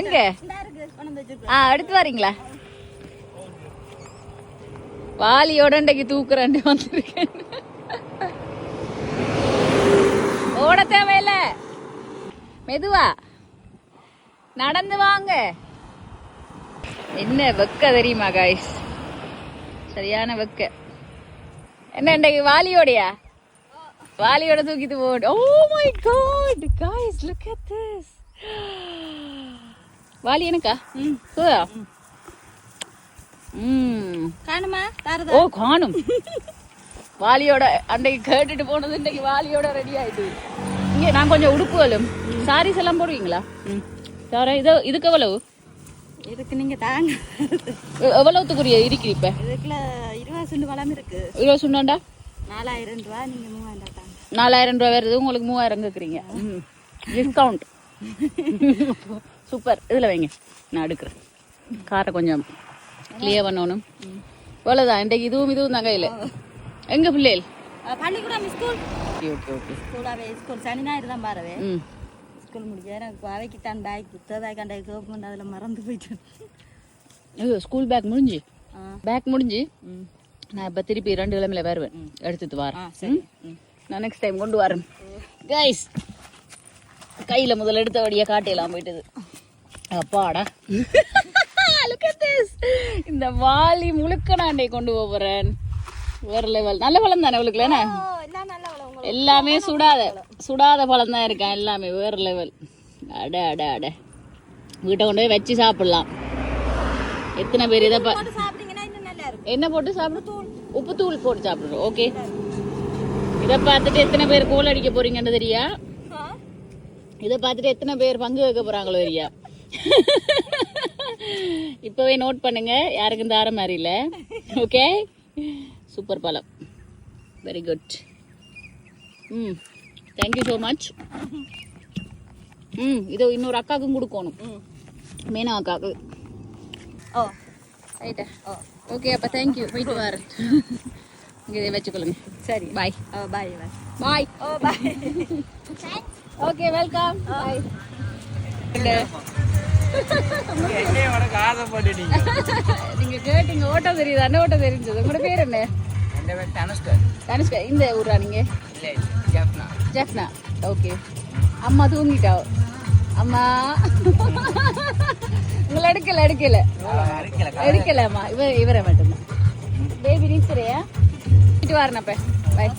எங்க? ஆ எடுத்து வரீங்களா? வாலியோட இன்றைக்கு தூக்குறேன் வந்திருக்கேன். ஓட தேவையில்ல. மெதுவா. நடந்து வாங்க. என்ன வெக்க தெரியுமா காய்ஸ் சரியான வெக்க. என்ன இன்றைக்கு வாலியோடையா? வாலியோட தூக்கிட்டு போடு ஓ my god guys look at this Vaali எனக்கா? ம். ம். காணுமா? தாரதா? ஓ காணும். வாலியோட அன்னைக்கு கேட்டுட்டு போனது இன்னைக்கு வாலியோட ரெடி ஆயிட்டு. இங்க நான் கொஞ்சம் உடுப்புகளும் சாரீஸ் எல்லாம் போடுவீங்களா? ம். சாரா இது இதுக்கு எவ்வளவு? இதுக்கு நீங்க தாங்க. எவ்வளவுத்துக்குரிய இருக்கு இப்ப? இதுக்குள்ள இருபது சுண்டு பழம் இருக்கு. இருபது சொன்னாண்டா நாலாயிரம் ரூபா நீங்க மூவாயிரம் நாலாயிரம் ரூபாய் வருது உங்களுக்கு மூவாயிரம் கேக்குறீங்க ம். Discount super. இதுல வைங்க. நான் எடுக்கிறேன் காரை கொஞ்சம் கிளியர் பண்ணணும். இவ்வளவுதான். இன்றைக்கு இதுவும் இதுவும் தான் கையில். எங்க பிள்ளைகள்? பள்ளிக்கூடம் ஸ்கூல் ஓகே ஓகே ஓகே. ஸ்கூலாவே ஸ்கூல் சனி ஞாயிறு தான் பாருவே ஸ்கூல் முடிஞ்ச எனக்கு அவைக்கு தான் பேக் புத்ததாக கண்ட கவர்மெண்ட் அதில் மறந்து போயிட்டு ஐயோ ஸ்கூல் பேக் முடிஞ்சு? பேக் முடிஞ்சு? நான் இப்போ திருப்பி ரெண்டு கிழமையில வருவேன். எடுத்துட்டு வரேன்? நான் நெக்ஸ்ட் டைம் கொண்டு வரேன். கைஸ் கையில் முதல்ல எடுத்தபடியாக காட்டியெல்லாம் போயிட்டது. அப்பாடா. Look at this. இந்த வாலி முழுக்க அன்னைக்கு கொண்டு போறேன். வேற லெவல் நல்ல பழம் தானே ஓ எல்லாம் சுடாத சுடாத பழம் தான் இருக்கான் எல்லாமே. வேற லெவல் அட அட அட. வீட்டை கொண்டு போய் வச்சு சாப்பிடலாம். எத்தனை பேர் இதை என்ன போட்டு சாப்பிடுறோம் உப்பு தூள் போட்டு சாப்பிடுறோம். ஓகே இதை பார்த்துட்டு எத்தனை பேர் கோல் அடிக்க போறீங்கன்னு தெரியா? இதை பார்த்துட்டு எத்தனை பேர் பங்கு வைக்க போறாங்களோ தெரியா இப்பவே நோட் பண்ணுங்க யாருக்கும் தார மாதிரி இல்ல ஓகே சூப்பர் பழம். வெரி குட் ம் தேங்க்யூ ஸோ மச் ம் இதோ இன்னொரு அக்காவுக்கும் கொடுக்கணும். மீனா அக்காவுக்கு ஓ ரைட்டா ஓ ஓகே அப்போ தேங்க்யூ போயிட்டு வரேன். இங்கே வச்சுக்கொள்ளுங்க. சரி. பாய் ஓ பாய் பாய் பாய் ஓ பாய் ஓகே வெல்கம் பாய் நீங்க கேட்டீங்க ஓட்டம் தெரியுது? அண்ணன் ஓட்டம் தெரிஞ்சது? உங்களோட பேர் என்ன? தனுஷ்கா இந்த ஊரா நீங்க? இல்லை ஜப்னா ஜெஃப்னா. ஓகே அம்மா தூங்கிட்டா? அம்மா. உங்களை எடுக்கல அடிக்கல எடுக்கலம்மா இவ இவரை மட்டும்தான். பேபி நீச்சரையா வீட்டு வரேன் அப்ப பாய்